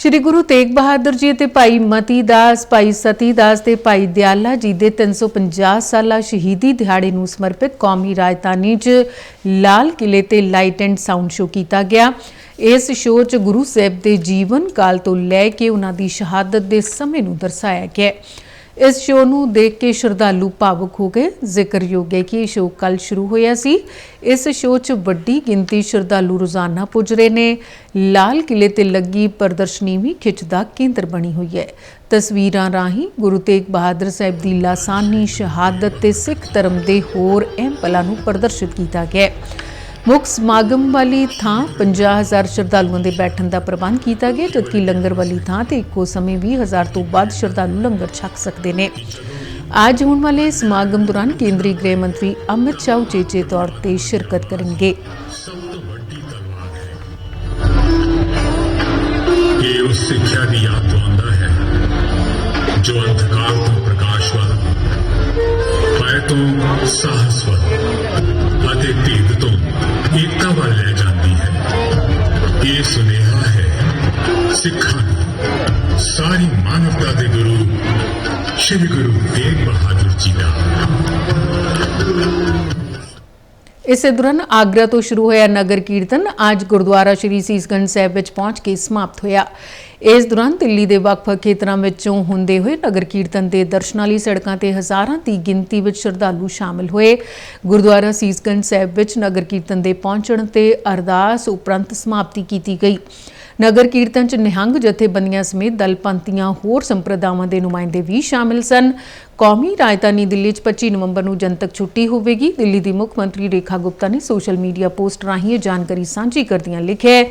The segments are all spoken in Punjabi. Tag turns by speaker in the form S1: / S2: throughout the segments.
S1: ਸ਼੍ਰੀ ਗੁਰੂ ਤੇਗ ਬਹਾਦਰ ਜੀ ਅਤੇ ਭਾਈ ਮਤੀ ਦਾਸ, ਭਾਈ ਸਤੀ ਦਾਸ ਤੇ ਭਾਈ ਦਿਆਲਾ ਜੀ ਦੇ 350 ਸਾਲਾ ਸ਼ਹੀਦੀ ਦਿਹਾੜੇ ਨੂੰ ਸਮਰਪਿਤ ਕੌਮੀ ਰਾਜਧਾਨੀ 'ਚ ਲਾਲ ਕਿਲੇ ਤੇ ਲਾਈਟ ਐਂਡ ਸਾਊਂਡ ਸ਼ੋਅ ਕੀਤਾ ਗਿਆ ਇਸ ਸ਼ੋਅ 'ਚ ਗੁਰੂ ਸਾਹਿਬ ਦੇ ਜੀਵਨ ਕਾਲ ਤੋਂ ਲੈ ਕੇ ਉਹਨਾਂ ਦੀ ਸ਼ਹਾਦਤ ਦੇ ਸਮੇਂ ਨੂੰ ਦਰਸਾਇਆ ਗਿਆ ਹੈ। ਇਸ ਸ਼ੋਅ ਨੂੰ ਦੇਖ ਕੇ ਸ਼ਰਧਾਲੂ ਭਾਵੁਕ ਹੋ ਗਏ। ਜ਼ਿਕਰਯੋਗ ਹੈ ਕਿ ਇਹ ਸ਼ੋਅ ਕੱਲ ਸ਼ੁਰੂ ਹੋਇਆ ਸੀ। ਇਸ ਸ਼ੋਅ 'ਚ ਵੱਡੀ ਗਿਣਤੀ ਸ਼ਰਧਾਲੂ ਰੋਜ਼ਾਨਾ ਪੁੱਜ ਰਹੇ ਨੇ। ਲਾਲ ਕਿਲੇ ਤੇ ਲੱਗੀ ਪ੍ਰਦਰਸ਼ਨੀ ਵੀ ਖਿੱਚ ਦਾ ਕੇਂਦਰ ਬਣੀ ਹੋਈ ਹੈ। ਤਸਵੀਰਾਂ ਰਾਹੀਂ ਗੁਰੂ ਤੇਗ ਬਹਾਦਰ ਸਾਹਿਬ ਦੀ ਲਾਸਾਨੀ ਸ਼ਹਾਦਤ ਤੇ ਸਿੱਖ ਧਰਮ ਦੇ ਹੋਰ ਅਹਿਮ ਪਲਾਂ ਨੂੰ ਪ੍ਰਦਰਸ਼ਿਤ ਕੀਤਾ ਗਿਆ ਹੈ। ਮੁੱਖ ਸਮਾਗਮ ਵਾਲੀ ਥਾਂ 50000 ਸ਼ਰਧਾਲੂਆਂ ਦੇ ਬੈਠਣ ਦਾ ਪ੍ਰਬੰਧ ਕੀਤਾ ਗਿਆ ਜਦਕਿ ਲੰਗਰ ਵਾਲੀ ਥਾਂ ਤੇ ਇੱਕੋ ਸਮੇਂ 20000 ਤੋਂ ਵੱਧ ਸ਼ਰਧਾਲੂ ਲੰਗਰ ਛਕ ਸਕਦੇ ਨੇ ਅੱਜ ਹੋਣ ਵਾਲੇ ਸਮਾਗਮ ਦੌਰਾਨ ਕੇਂਦਰੀ ਗ੍ਰਹਿ ਮੰਤਰੀ ਅਮਿਤ ਸ਼ਾਹ ਉਚੇਚੇ ਤੌਰ ਤੇ ਸ਼ਿਰਕਤ ਕਰਨਗੇ
S2: ਇਹ ਉਸ ਸਿੱਖਿਆ ਦੀ ਯਾਦ ਦਿਵਾਉਂਦਾ ਹੈ ਜੋ ਅੰਧਕਾਰ ਤੋਂ ਪ੍ਰਕਾਸ਼ ਵੱਲ ਭੈ ਤੋਂ ਸਾਹਸ ਵੱਲ ਅਤੇ ਧੀਰਜ ਤੋਂ ਏਕਤਾ ਵੱਲ ਲੈ ਜਾਂਦੀ ਹੈ ਇਹ ਸੁਨੇਹਾ ਹੈ ਸਿੱਖਾਂ ਨੂੰ, ਸਾਰੀ ਮਾਨਵਤਾ ਦੇ ਗੁਰੂ ਸ਼੍ਰੀ ਗੁਰੂ ਤੇਗ ਬਹਾਦਰ ਜੀ ਦਾ
S1: ਇਸੇ ਦੌਰਾਨ ਆਗਰਾ ਤੋਂ ਸ਼ੁਰੂ ਹੋਇਆ ਨਗਰ ਕੀਰਤਨ ਅੱਜ ਗੁਰਦੁਆਰਾ ਸ਼੍ਰੀ ਸੀਸਗੰਜ ਸਾਹਿਬ ਵਿੱਚ ਪਹੁੰਚ ਕੇ ਸਮਾਪਤ ਹੋਇਆ ਇਸ ਦੌਰਾਨ ਦਿੱਲੀ ਦੇ ਵੱਖ-ਵੱਖ ਖੇਤਰਾਂ ਵਿੱਚੋਂ ਹੁੰਦੇ ਹੋਏ ਨਗਰ ਕੀਰਤਨ ਦੇ ਦਰਸ਼ਨਾਂ ਲਈ ਸੜਕਾਂ ਤੇ ਹਜ਼ਾਰਾਂ ਦੀ ਗਿਣਤੀ ਵਿੱਚ ਸ਼ਰਧਾਲੂ ਸ਼ਾਮਲ ਹੋਏ। ਗੁਰਦੁਆਰਾ ਸੀਸਗੰਜ ਸਾਹਿਬ ਵਿੱਚ ਨਗਰ ਕੀਰਤਨ ਦੇ ਪਹੁੰਚਣ ਤੇ ਅਰਦਾਸ ਉਪਰੰਤ ਸਮਾਪਤੀ ਕੀਤੀ ਗਈ। ਨਗਰ ਕੀਰਤਨ ਚ ਨਿਹੰਗ ਜਥੇਬੰਦੀਆਂ ਸਮੇਤ ਦਲ ਪੰਥੀਆਂ ਹੋਰ ਸੰਪਰਦਾਵਾਂ ਦੇ ਨੁਮਾਇੰਦੇ ਵੀ ਸ਼ਾਮਿਲ ਸਨ। ਕੌਮੀ ਰਾਜਧਾਨੀ ਦਿੱਲੀ ਚ 25 ਨਵੰਬਰ ਨੂੰ ਜਨਤਕ ਛੁੱਟੀ ਹੋਵੇਗੀ। ਦਿੱਲੀ ਦੀ ਮੁੱਖ ਮੰਤਰੀ ਰੇਖਾ ਗੁਪਤਾ ਨੇ ਸੋਸ਼ਲ ਮੀਡੀਆ ਪੋਸਟ ਰਾਹੀਂ ਇਹ ਜਾਣਕਾਰੀ ਸਾਂਝੀ ਕਰਦਿਆਂ ਲਿਖਿਆ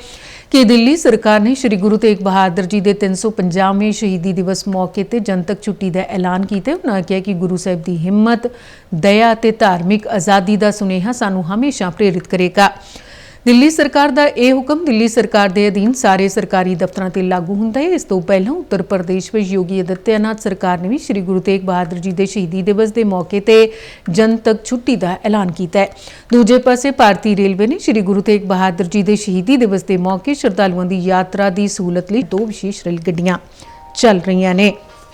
S1: ਕਿ ਦਿੱਲੀ ਸਰਕਾਰ ਨੇ ਸ੍ਰੀ ਗੁਰੂ ਤੇਗ ਬਹਾਦਰ ਜੀ ਦੇ 350ਵੇਂ ਸ਼ਹੀਦੀ ਦਿਵਸ ਮੌਕੇ ਤੇ ਜਨਤਕ ਛੁੱਟੀ ਦਾ ਐਲਾਨ ਕੀਤਾ। ਉਹਨਾਂ ਕਿਹਾ ਕਿ ਗੁਰੂ ਸਾਹਿਬ ਦੀ ਹਿੰਮਤ, ਦਇਆ ਤੇ ਧਾਰਮਿਕ ਆਜ਼ਾਦੀ ਦਾ ਸੁਨੇਹਾ ਸਾਨੂੰ ਹਮੇਸ਼ਾ ਪ੍ਰੇਰਿਤ ਕਰੇਗਾ। ਦਿੱਲੀ ਸਰਕਾਰ ਦਾ ਇਹ ਹੁਕਮ, ਦਿੱਲੀ ਸਰਕਾਰ ਦੇ ਅਧੀਨ ਸਾਰੇ ਸਰਕਾਰੀ ਦਫ਼ਤਰਾਂ ਤੇ ਲਾਗੂ ਹੁੰਦਾ ਹੈ। ਇਸ ਤੋਂ ਪਹਿਲਾਂ ਉੱਤਰ ਪ੍ਰਦੇਸ਼ ਵਿੱਚ ਯੋਗੀ ਅਦਿੱਤਿਆਨਾਥ ਸਰਕਾਰ ਨੇ ਵੀ ਸ੍ਰੀ ਗੁਰੂ ਤੇਗ ਬਹਾਦਰ ਜੀ ਦੇ ਸ਼ਹੀਦੀ ਦਿਵਸ ਦੇ ਮੌਕੇ ਤੇ ਜਨਤਕ ਛੁੱਟੀ ਦਾ ਐਲਾਨ ਕੀਤਾ ਹੈ। ਦੂਜੇ ਪਾਸੇ ਭਾਰਤੀ ਰੇਲਵੇ ਨੇ ਸ੍ਰੀ ਗੁਰੂ ਤੇਗ ਬਹਾਦਰ ਜੀ ਦੇ ਸ਼ਹੀਦੀ ਦਿਵਸ ਦੇ ਮੌਕੇ ਸ਼ਰਧਾਲੂਆਂ ਦੀ ਯਾਤਰਾ ਦੀ ਸਹੂਲਤ ਲਈ ਦੋ ਵਿਸ਼ੇਸ਼ ਰੇਲ ਗੱਡੀਆਂ ਚੱਲ ਰਹੀਆਂ ਨੇ।